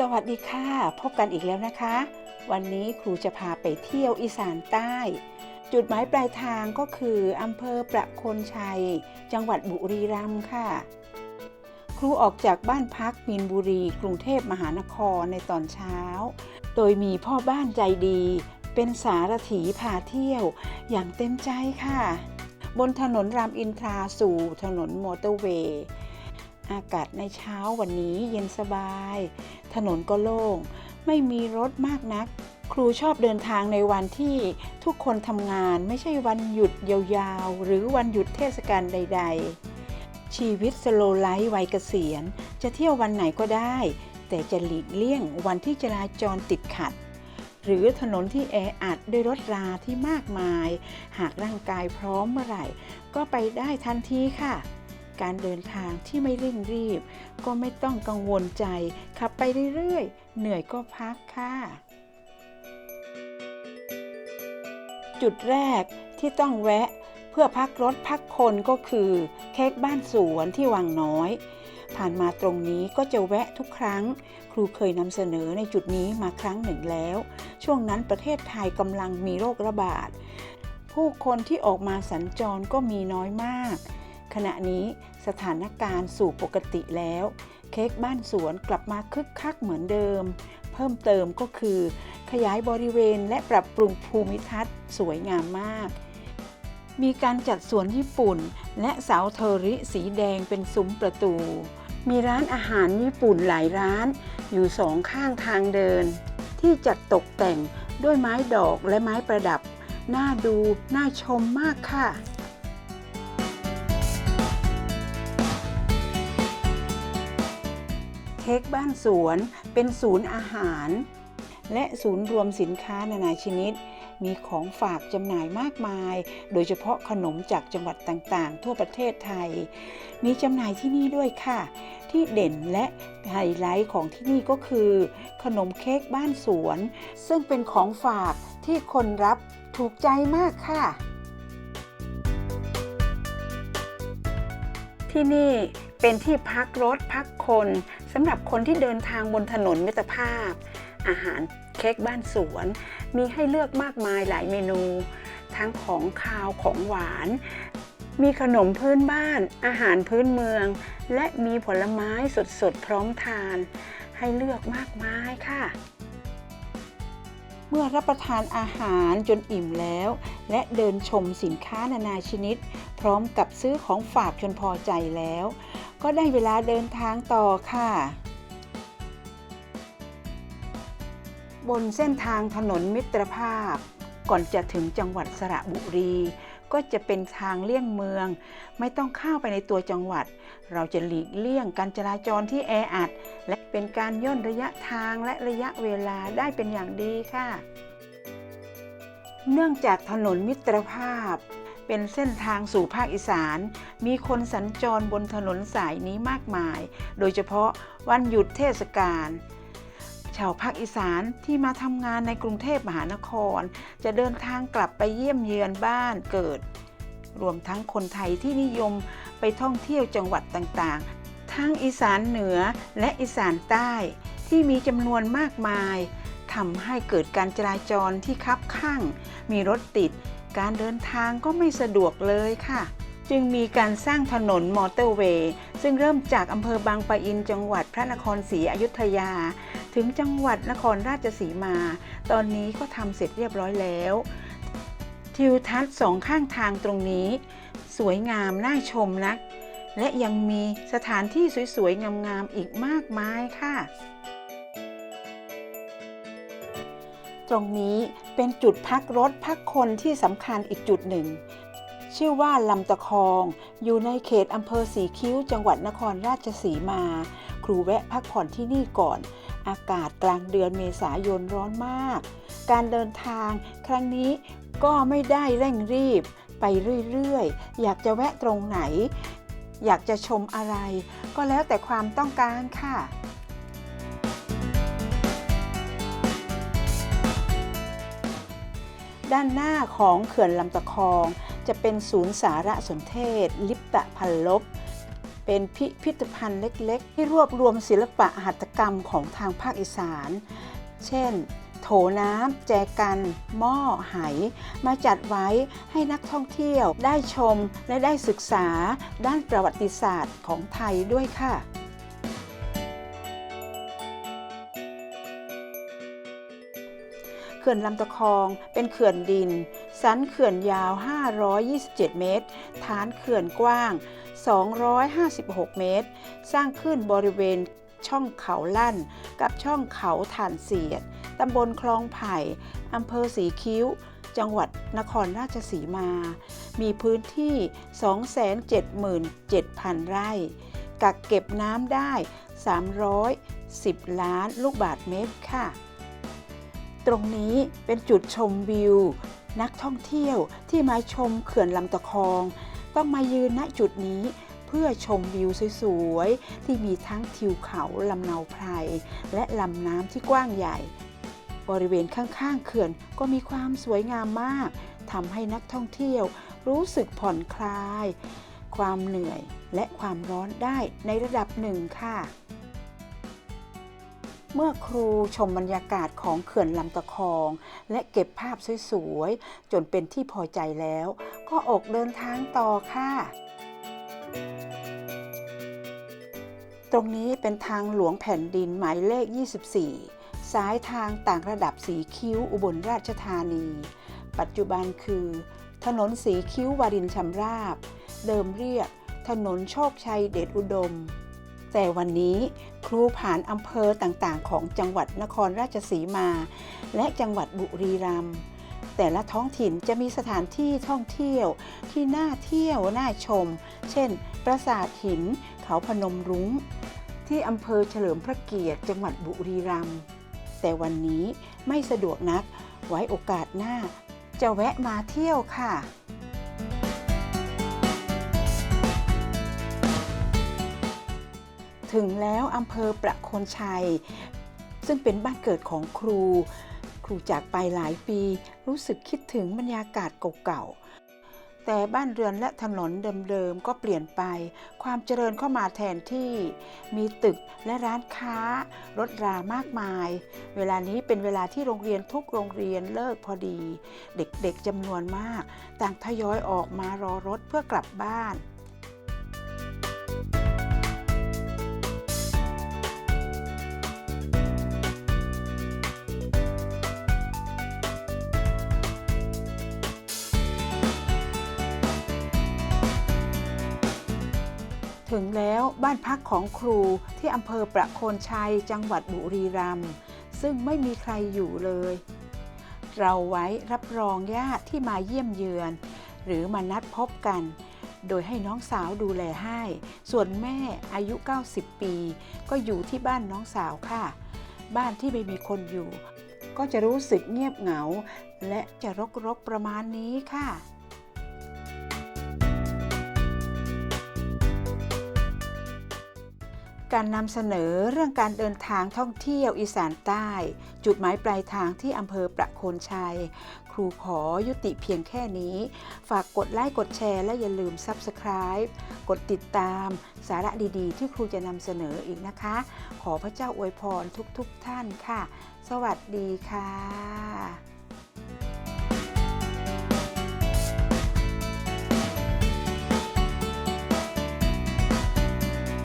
สวัสดีค่ะ พบกันอีกแล้วนะคะ วันนี้ครูจะพาไปเที่ยวอีสานใต้ จุดหมายปลายทางก็คืออำเภอประโคนชัย จังหวัดบุรีรัมย์ค่ะ ครูออกจากบ้านพักมีนบุรี กรุงเทพมหานครในตอนเช้า โดยมีพ่อบ้านใจดี เป็นสารถีพาเที่ยวอย่างเต็มใจค่ะ บนถนนรามอินทราสู่ถนนมอเตอร์เวย์ อากาศในเช้าวันนี้เย็นสบาย ถนนก็โล่ง ไม่มีรถมากนัก ครูชอบเดินทางในวันที่ทุกคนทำงานไม่ใช่วันหยุดยาวๆ หรือวันหยุดเทศกาลใด ๆ ชีวิตสโลไลฟ์วัยเกษียณ จะเที่ยววันไหนก็ได้ แต่จะหลีกเลี่ยงวันที่จราจรติดขัด หรือถนนที่แออัดด้วยรถราที่มากมาย หากร่างกายพร้อมเมื่อไหร่ ก็ไปได้ทันทีค่ะ การเดินทางที่ไม่เร่งรีบ ก็ไม่ต้องกังวลใจขับไปเรื่อยๆ เหนื่อยก็พักค่ะ จุดแรกที่ต้องแวะเพื่อพักรถพักคนก็คือเค้กบ้านสวนที่วังน้อย ผ่านมาตรงนี้ก็จะแวะทุกครั้ง ครูเคยนำเสนอในจุดนี้มาครั้งหนึ่งแล้ว ช่วงนั้นประเทศไทยกำลังมีโรคระบาดผู้คนที่ออกมาสัญจรก็มีน้อยมาก ขณะนี้สถานการณ์สู่ปกติแล้ว เค้กบ้านสวนกลับมาคึกคักเหมือนเดิม เพิ่มเติมก็คือ ขยายบริเวณและปรับปรุงภูมิทัศน์สวยงามมาก มีการจัดสวนญี่ปุ่น และเสาเทอริสีแดงเป็นซุ้มประตู มีร้านอาหารญี่ปุ่นหลายร้าน อยู่สองข้างทางเดิน ที่จัดตกแต่งด้วยไม้ดอกและไม้ประดับ น่าดูน่าชมมากค่ะ เค้กบ้านสวน เป็นศูนย์อาหาร และศูนย์รวมสินค้านานาชนิด มีของฝากจำหน่ายมากมาย โดยเฉพาะขนมจากจังหวัดต่างๆ ทั่วประเทศไทย มีจำหน่ายที่นี่ด้วยค่ะ ที่เด่นและไฮไลท์ของที่นี่ก็คือ ขนมเค้กบ้านสวน ซึ่งเป็นของฝากที่คนรับถูกใจมากค่ะ ที่นี่ เป็นที่พักรถพักคนสำหรับคนที่เดินทางบนถนนมิตรภาพ อาหารเค้กบ้านสวน มีให้เลือกมากมายหลายเมนู ทั้งของคาวของหวาน มีขนมพื้นบ้าน อาหารพื้นเมือง และมีผลไม้สดๆพร้อมทาน ให้เลือกมากมายค่ะเมื่อรับประทานอาหารจนอิ่มแล้ว และเดินชมสินค้านานาชนิด พร้อมกับซื้อของฝากจนพอใจแล้ว ก็ได้เวลาเดินทางต่อค่ะ บนเส้นทางถนนมิตรภาพ ก่อนจะถึงจังหวัดสระบุรี ก็จะเป็นทางเลี่ยงเมือง ไม่ต้องเข้าไปในตัวจังหวัด เราจะหลีกเลี่ยงการจราจรที่แออัด และเป็นการย่นระยะทางและระยะเวลาได้เป็นอย่างดีค่ะ เนื่องจากถนนมิตรภาพเป็นเส้นทางสู่ภาคอีสาน มีคนสัญจรบนถนนสายนี้มากมาย โดยเฉพาะวันหยุดเทศกาลชาวภาคอีสานที่มาทำงานในกรุงเทพมหานคร จะเดินทางกลับไปเยี่ยมเยือนบ้านเกิด รวมทั้งคนไทยที่นิยมไปท่องเที่ยวจังหวัดต่างๆ ทั้งอีสานเหนือและอีสานใต้ที่มีจำนวนมากมายทำให้เกิดการจราจรที่คับข้าง มีรถติด การเดินทางก็ไม่สะดวกเลยค่ะ จึงมีการสร้างถนนมอเตอร์เวย์ ซึ่งเริ่มจากอำเภอบางปะอินจังหวัดพระนครศรีอยุธยา ถึงจังหวัดนครราชสีมา ตอนนี้ก็ทำเสร็จเรียบร้อยแล้ว ทิวทัศน์สองข้างทางตรงนี้ สวยงามน่าชมนัก และยังมีสถานที่สวยๆ งามๆ อีกมากมายค่ะตรงนี้เป็นจุดพักรถพักคนที่สำคัญอีกจุดหนึ่ง ชื่อว่าลำตะคอง อยู่ในเขตอำเภอสีคิ้ว จังหวัดนครราชสีมา ครูแวะพักผ่อนที่นี่ก่อน อากาศกลางเดือนเมษายนร้อนมาก การเดินทางครั้งนี้ก็ไม่ได้เร่งรีบ ไปเรื่อยๆ อยากจะแวะตรงไหน อยากจะชมอะไร ก็แล้วแต่ความต้องการค่ะด้านหน้าของเขื่อนลำตะคอง จะเป็นศูนย์สารสนเทศ ลิปตะพันลบ เป็นพิพิธภัณฑ์เล็กๆ ที่รวบรวมศิลปะหัตถกรรมของทางภาคอีสาน เช่น โถน้ำแจกัน หม้อไหมาจัดไว้ให้นักท่องเที่ยวได้ชมและได้ศึกษาด้านประวัติศาสตร์ของไทยด้วยค่ะเขื่อนลำตะคองเป็นเขื่อนดิน สันเขื่อนยาว 527 เมตร ฐานเขื่อนกว้าง 256 เมตร สร้างขึ้นบริเวณช่องเขาลั่น กับช่องเขาฐานเสียด ตำบลคลองไผ่ อำเภอสีคิ้ว จังหวัดนครราชสีมา มีพื้นที่ 277,000 ไร่ กักเก็บน้ำได้ 310 ล้านลูกบาทเมตรค่ะ ตรงนี้เป็นจุดชมวิว นักท่องเที่ยวที่มาชมเขื่อนลำตะคอง ต้องมายืนณจุดนี้เพื่อชมวิวสวยๆ ที่มีทั้งทิวเขาลำเนาไพรและลำน้ำที่กว้างใหญ่ บริเวณข้างๆเขื่อนก็มีความสวยงามมากทำให้นักท่องเที่ยวรู้สึกผ่อนคลาย ความเหนื่อยและความร้อนได้ในระดับหนึ่งค่ะ เมื่อครูชมบรรยากาศของเขื่อนลำตะคอง และเก็บภาพสวยๆ จนเป็นที่พอใจแล้ว ก็ออกเดินทางต่อค่ะ ตรงนี้เป็นทางหลวงแผ่นดินหมายเลข 24 สายทางต่างระดับสีคิ้วอุบลราชธานี ปัจจุบันคือ ถนนสีคิ้ววารินชำราบ เดิมเรียกถนนโชคชัยเดชอุดม แต่วันนี้ครูผ่านอำเภอต่างๆ ของจังหวัดนครราชสีมา และจังหวัดบุรีรัมย์แต่ละท้องถิ่นจะมีสถานที่ท่องเที่ยวที่น่าเที่ยวน่าชม เช่น ปราสาทหิน เขาพนมรุ้ง ที่อำเภอเฉลิมพระเกียรติจังหวัดบุรีรัมย์แต่วันนี้ไม่สะดวกนัก ไว้โอกาสหน้า จะแวะมาเที่ยวค่ะ ถึงแล้วอำเภอประโคนชัย ซึ่งเป็นบ้านเกิดของครู ครูจากไปหลายปีรู้สึกคิดถึงบรรยากาศเก่าๆ แต่บ้านเรือนและถนนเดิมๆ ก็เปลี่ยนไป ความเจริญเข้ามาแทนที่มีตึกและร้านค้ารถรามากมาย เวลานี้เป็นเวลาที่โรงเรียนทุกโรงเรียนเลิกพอดี เด็กๆจำนวนมาก ต่างทยอยออกมารอรถเพื่อกลับบ้าน ถึงแล้วบ้านพักของครูที่อำเภอประโคนชัยจังหวัดบุรีรัมย์ซึ่งไม่มีใครอยู่เลย เราไว้รับรองญาติที่มาเยี่ยมเยือน หรือมานัดพบกัน โดยให้น้องสาวดูแลให้ ส่วนแม่อายุ 90 ปี ก็อยู่ที่บ้านน้องสาวค่ะ บ้านที่ไม่มีคนอยู่ ก็จะรู้สึกเงียบเหงา และจะรกๆประมาณนี้ค่ะ การนำเสนอเรื่องการเดินทางท่องเที่ยวอีสานใต้ จุดหมายปลายทางที่อำเภอประโคนชัย ครูขอยุติเพียงแค่นี้ ฝากกดไลค์กดแชร์ และอย่าลืม Subscribe กดติดตามสาระดีๆ ที่ครูจะนำเสนออีกนะคะ ขอพระเจ้าอวยพรทุกๆทท่านค่ะ สวัสดีค่ะ